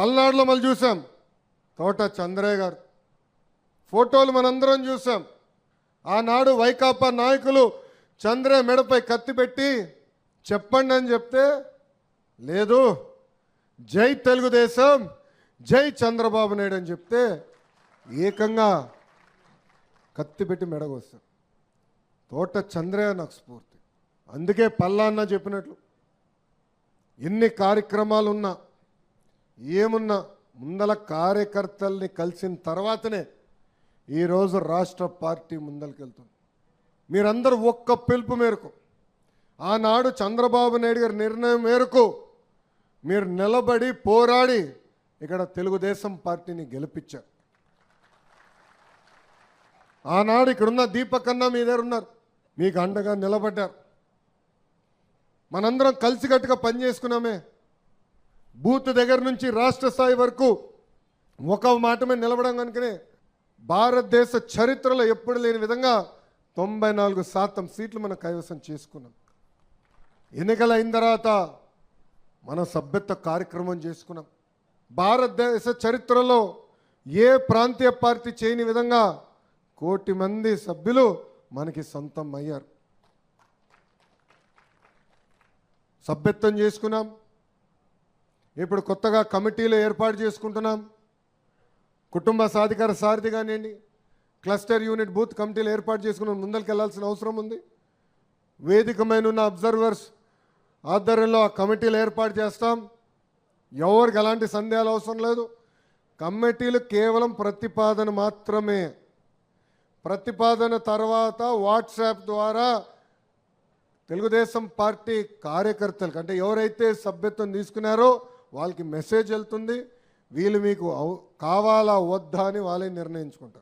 పల్నాడులో మళ్ళీ చూసాం. తోట చంద్రయ్య గారు. ఫోటోలు మనందరం చూసాం. ఆనాడు వైకాపా నాయకులు చంద్రయ్య మెడపై కత్తి పెట్టి చెప్పండి అని చెప్తే లేదు. జై తెలుగుదేశం జై చంద్రబాబు నాయుడు అని చెప్తే ఏకంగా కత్తి పెట్టి మెడగొస్తాం. తోట చంద్రయ్య నాకు స్ఫూర్తి. అందుకే పల్లాన్న చెప్పినట్లు ఎన్ని కార్యక్రమాలు ఉన్నా ఏమున్నా ముందల కార్యకర్తల్ని కలిసిన తర్వాతనే ఈరోజు రాష్ట్ర పార్టీ ముందలకెళ్తుంది. మీరందరూ ఒక్క పిలుపు మేరకు ఆనాడు చంద్రబాబు నాయుడు గారి నిర్ణయం మేరకు మీరు నిలబడి పోరాడి ఇక్కడ తెలుగుదేశం పార్టీని గెలిపించారు. ఆనాడు ఇక్కడున్న దీపకన్నా మీ దగ్గర ఉన్నారు. మీకు అండగా నిలబడ్డారు. మనందరం కలిసికట్టుగా పనిచేసుకున్నామే. బూత్ దగ్గర నుంచి రాష్ట్ర స్థాయి వరకు ఒక మాట మీద నిలబడం కనుకనే భారతదేశ చరిత్రలో ఎప్పుడు లేని విధంగా తొంభై నాలుగు శాతం సీట్లు మనం కైవసం చేసుకున్నాం. ఎన్నికలు అయిన తర్వాత మన సభ్యత్వ కార్యక్రమం చేసుకున్నాం. భారతదేశ చరిత్రలో ఏ ప్రాంతీయ పార్టీ చేయని విధంగా కోటి మంది సభ్యులు మనకి సొంతం అయ్యారు. సభ్యత్వం చేసుకున్నాం. ఇప్పుడు కొత్తగా కమిటీలు ఏర్పాటు చేసుకుంటున్నాం. కుటుంబ సాధికార సారథి కానివ్వండి క్లస్టర్ యూనిట్ బూత్ కమిటీలు ఏర్పాటు చేసుకుని ముందరికి వెళ్ళాల్సిన అవసరం ఉంది. వేదికమైన ఉన్న అబ్జర్వర్స్ ఆధ్వర్యంలో ఆ కమిటీలు ఏర్పాటు చేస్తాం. ఎవరికి ఎలాంటి సందేహాలు అవసరం లేదు. కమిటీలు కేవలం ప్రతిపాదన మాత్రమే. ప్రతిపాదన తర్వాత వాట్సాప్ ద్వారా తెలుగుదేశం పార్టీ కార్యకర్తలకు అంటే ఎవరైతే సభ్యత్వం తీసుకున్నారో వాళ్ళకి మెసేజ్ వెళ్తుంది వీళ్ళు మీకు కావాలా వద్దా అని వాళ్ళే నిర్ణయించుకుంటారు.